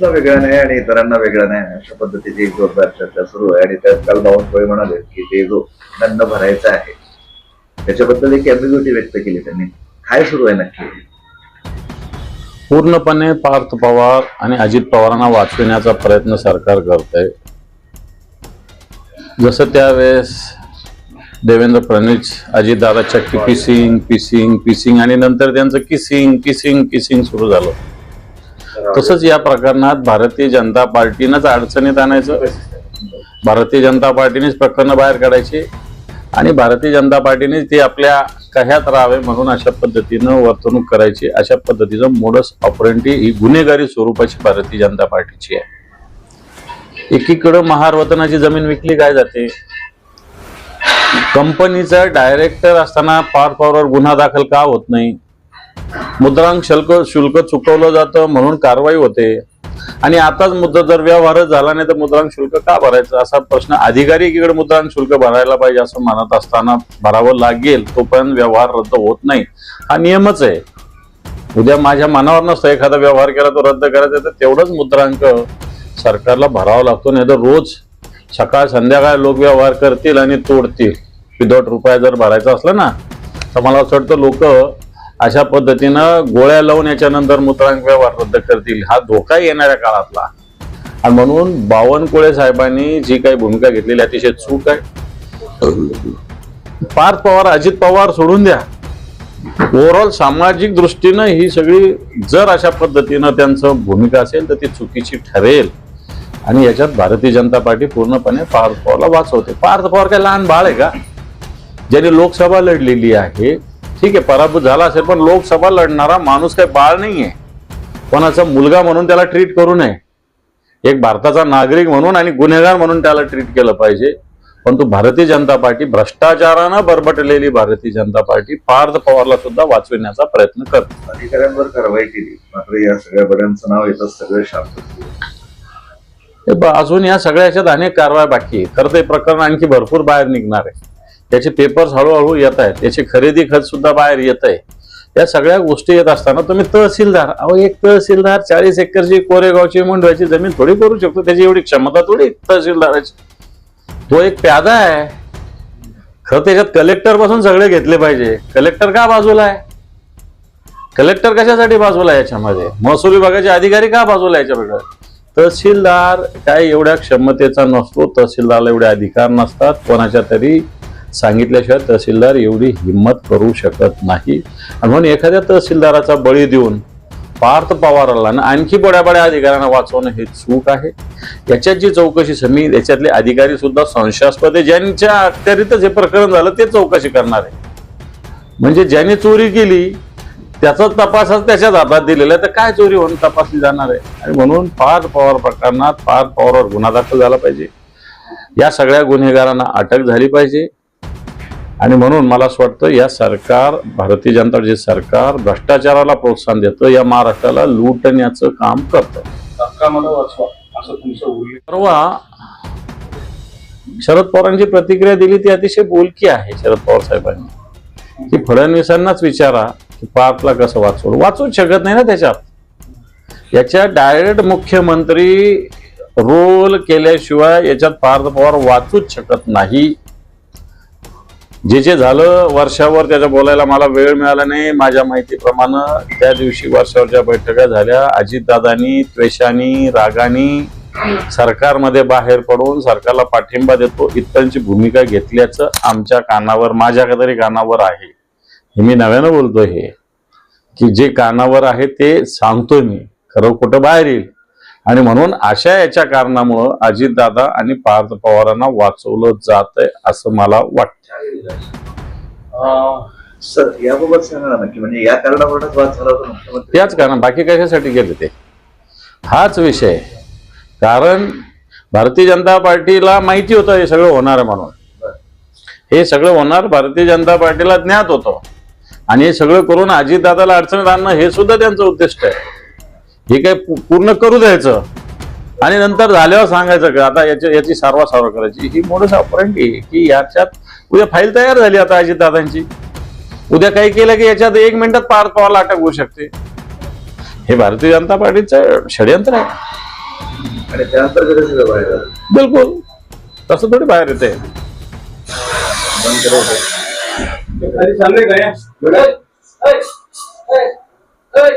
तुमचा वेगळा नाही आणि इतरांना वेगळा नाही. अशा पद्धतीची एक जोरदार चर्चा सुरू आहे. आणि त्यात काल बावनकुळे म्हणाले की ते जो दंड भरायचा आहे त्याच्याबद्दल एक अॅम्बिग्युटी व्यक्त केली त्यांनी. काय सुरू आहे नक्की? पूर्णपणे पार्थ पवार आणि अजित पवारांना वाचविण्याचा प्रयत्न सरकार करत आहे जसं त्यावेळेस देवेंद्र फडणवीस अजितदादाच्या चक्की पिसिंग पिसिंग पिसिंग आणि नंतर त्यांचं किसिंग किसिंग किसिंग सुरू झालं. तसंच या प्रकरणात भारतीय जनता पार्टीनंच अडचणीत आणायचं. भारतीय जनता पार्टीनेच प्रकरणं बाहेर काढायची आणि भारतीय जनता पार्टीने ते आपल्या कह्यात राहावे म्हणून अशा पद्धतीनं वर्तणूक करायची. अशा पद्धतीचं मोडस ऑपरेंटी ही गुन्हेगारी स्वरूपाची भारतीय जनता पार्टीची आहे. एकीकडं महारवतनाची जमीन विकली काय जाते? कंपनीचा डायरेक्टर असताना पार पॉवरवर गुन्हा दाखल का होत नाही? मुद्रांक शुल्क शुल्क चुकवलं जातं म्हणून कारवाई होते. आणि आताच मुद्दा जर व्यवहारच झाला नाही तर मुद्रांक शुल्क का भरायचं? असा प्रश्न अधिकारी एकीकडे मुद्रांक शुल्क भरायला पाहिजे असं म्हणत असताना भरावं लागेल तोपर्यंत व्यवहार रद्द होत नाही. हा नियमच आहे. उद्या माझ्या मनावर नसतं एखादा व्यवहार केला तो रद्द करायचा तर तेवढंच मुद्रांक सरकारला भरावा लागतो नाही तर रोज सकाळ संध्याकाळ लोक व्यवहार करतील आणि तोडतील. विदाऊट रुपया जर भरायचं असलं ना तर मला असं वाटतं लोक अशा पद्धतीनं गोळ्या लावून याच्यानंतर मुद्रांक व्यवहार रद्द करतील हा धोका येणाऱ्या काळातला. आणि म्हणून बावनकुळे साहेबांनी जी काही भूमिका घेतलेली अतिशय चूक आहे. पार्थ पवार अजित पवार सोडून द्या. ओव्हरऑल सामाजिक दृष्टीनं ही सगळी जर अशा पद्धतीनं त्यांचं भूमिका असेल तर ती चुकीची ठरेल. आणि याच्यात भारतीय जनता पार्टी पूर्णपणे पार्थ पवारला वाचवते. पार्थ पवार काय लहान बाळ आहे का? ज्याने लोकसभा लढलेली आहे ठीक आहे पराभूत झाला असेल पण लोकसभा लढणारा माणूस काही बाळ नाहीये. कोणाचा मुलगा म्हणून त्याला ट्रीट करू नये. एक भारताचा नागरिक म्हणून आणि गुन्हेगार म्हणून त्याला ट्रीट केलं पाहिजे. परंतु भारतीय जनता पार्टी भ्रष्टाचारानं बरबटलेली भारतीय जनता पार्टी पार्थ पवारला सुद्धा वाचविण्याचा प्रयत्न करते अधिकाऱ्यांवर कारवाई केली. मात्र या सगळ्या बऱ्यांचं नाव येतं सगळं शांत. अजून या सगळ्या याच्यात अनेक कारवाई बाकी आहे तर हे प्रकरण आणखी भरपूर बाहेर निघणार आहे. त्याचे पेपर्स हळूहळू येत आहेत. त्याची खरेदी खत सुद्धा बाहेर येत आहे या सगळ्या गोष्टी येत असताना तुम्ही तहसीलदार अहो एक तहसीलदार चाळीस एकरची कोरेगावची मुंडव्याची जमीन थोडी करू शकतो. त्याची एवढी क्षमता थोडी तहसीलदाराची. तो एक प्यादा आहे. खरं त्याच्यात कलेक्टरपासून सगळे घेतले पाहिजे. कलेक्टर का बाजूला आहे? कलेक्टर कशासाठी बाजूला आहे याच्यामध्ये? महसूल विभागाचे अधिकारी का बाजूला आहे तहसीलदार काय एवढ्या क्षमतेचा नसतो. तहसीलदारला एवढे अधिकार नसतात. कोणाच्या तरी सांगितल्याशिवाय तहसीलदार एवढी हिंमत करू शकत नाही. आणि म्हणून एखाद्या तहसीलदाराचा बळी देऊन पार्थ पवारला आणि आणखी बड्या बड्या अधिकाऱ्यांना वाचवणं हे चूक आहे. याच्यात जी चौकशी समिती याच्यातले अधिकारी सुद्धा संशयास्पद आहे. ज्यांच्या अखत्यारीतच हे प्रकरण झालं ते चौकशी करणार आहे. म्हणजे ज्याने चोरी केली त्याचा तपासच त्याच्याच हातात दिलेला आहे तर काय चोरी होऊन तपासली जाणार आहे? आणि म्हणून पार्थ पवार प्रकरणात पार्थ पवारवर गुन्हा दाखल झाला पाहिजे. या सगळ्या गुन्हेगारांना अटक झाली पाहिजे. आणि म्हणून मला असं वाटतं या सरकार भारतीय जनता पार्टीचे सरकार भ्रष्टाचाराला प्रोत्साहन देतं या महाराष्ट्राला लुटण्याचं काम करतं. परवा शरद पवारांची प्रतिक्रिया दिली ती अतिशय बोलकी आहे शरद पवार साहेबांनी. की फडणवीसांनाच विचारा की पार्थला कसं वाचवलं वाचवूच शकत नाही ना त्याच्यात. याच्यात डायरेक्ट मुख्यमंत्री रोल केल्याशिवाय याच्यात पार्थ पवार वाचूच शकत नाही. जे जे झालं वर्षावर त्याच्या बोलायला मला वेळ मिळाला नाही. माझ्या माहितीप्रमाणे त्या दिवशी वर्षावरच्या बैठका झाल्या अजितदादांनी त्वेषानी रागानी सरकारमध्ये बाहेर पडून सरकारला पाठिंबा देतो. इतकांची भूमिका घेतल्याचं आमच्या कानावर माझ्या तरी कानावर आहे. हे मी नव्यानं बोलतो हे. की जे कानावर आहे ते सांगतोय मी. खरं कुठं बाहेर येईल? आणि म्हणून अशा याच्या कारणामुळं अजितदादा आणि पार्थ पवारांना वाचवलं जात आहे असं मला वाटतं सर याबाबत सांगा ना नक्की म्हणजे या कारणावरूनच वाद झाला होता त्याच कारण बाकी कशासाठी गेले ते? हाच विषय. कारण भारतीय जनता पार्टीला माहिती होतं हे सगळं होणार आहे म्हणून. हे सगळं होणार भारतीय जनता पार्टीला ज्ञात होतं. आणि हे सगळं करून अजितदादाला अडचणीत आणणं हे सुद्धा त्यांचं उद्दिष्ट आहे. हे काय पूर्ण करू द्यायचं. आणि नंतर झाल्यावर सांगायचं का आता याची याची सारवा सारवा करायची. ही मोडस ऑपरेंटी आहे की याच्यात उद्या फाईल तयार झाली आता अजितदादांची उद्या काही केलं की याच्यात एक मिनिटात पार पवारला अटक होऊ शकते. हे भारतीय जनता पार्टीचं षडयंत्र आहे. आणि त्या अंतर्गत सगळं बाहेर आलं. बिलकुल. तसं थोडी बाहेर येते काय?